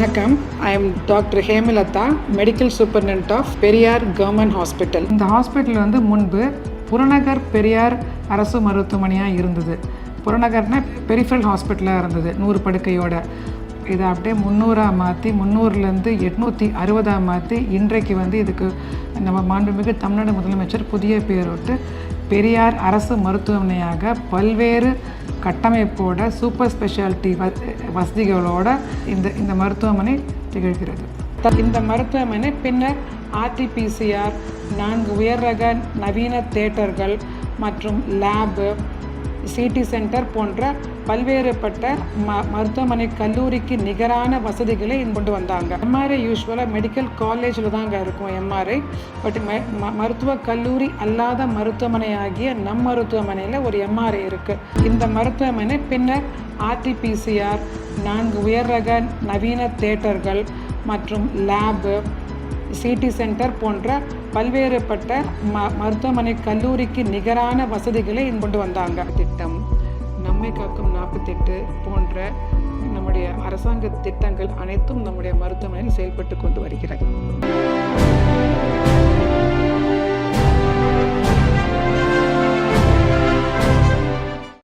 வணக்கம். I am doctor Hemalatha medical superintendent of Periyar government hospital இந்த hospital வந்து முன்பு புறநகர் பெரியார் அரசு மருத்துவமனையாக இருந்தது. புறநகர்னா பெரிஃபரல் ஹாஸ்பிட்டலாக இருந்தது நூறு படுக்கையோட. இதை அப்படியே முந்நூறாக மாற்றி முந்நூறுலேருந்து எட்நூற்றி அறுபதாக மாற்றி இன்றைக்கு வந்து இதுக்கு நம்ம மாண்புமிகு தமிழ்நாடு முதலமைச்சர் புதிய பேரோட்டு பெரியார் அரசு மருத்துவமனையாக பல்வேறு கட்டமைப்போட சூப்பர் ஸ்பெஷாலிட்டி வ வசதிகளோட இந்த இந்த மருத்துவமனை திகழ்கிறது. த- இந்த மருத்துவமனை பின்னர் ஆர்டிபிசிஆர் நான்கு உயர் ரக நவீன தேட்டர்கள் மற்றும் லேபு சிடி சென்டர் போன்ற பல்வேறுபட்ட ம மருத்துவமனை கல்லூரிக்கு நிகரான வசதிகளை கொண்டு வந்தாங்க. எம்ஆர்ஐ யூஸ்வலாக மெடிக்கல் காலேஜில் தாங்க இருக்கும் எம்ஆர்ஐ பட் மருத்துவ கல்லூரி அல்லாத மருத்துவமனை ஆகிய நம் மருத்துவமனையில் ஒரு எம்ஆர்ஐ இருக்குது இந்த மருத்துவமனை பின்னர் ஆர்டிபிசிஆர் நான்கு உயர் ரக நவீன தேட்டர்கள் மற்றும் லேபு சிடி சென்டர் போன்ற பல்வேறுபட்ட ம மருத்துவமனை கல்லூரிக்கு நிகரான வசதிகளை கொண்டு வந்தாங்க. திட்டம் நம்மை காக்கும் நாற்பத்தெட்டு போன்ற நம்முடைய அரசாங்க திட்டங்கள் அனைத்தும் நம்முடைய மருத்துவமனையில் செயல்பட்டு கொண்டு வருகிறது.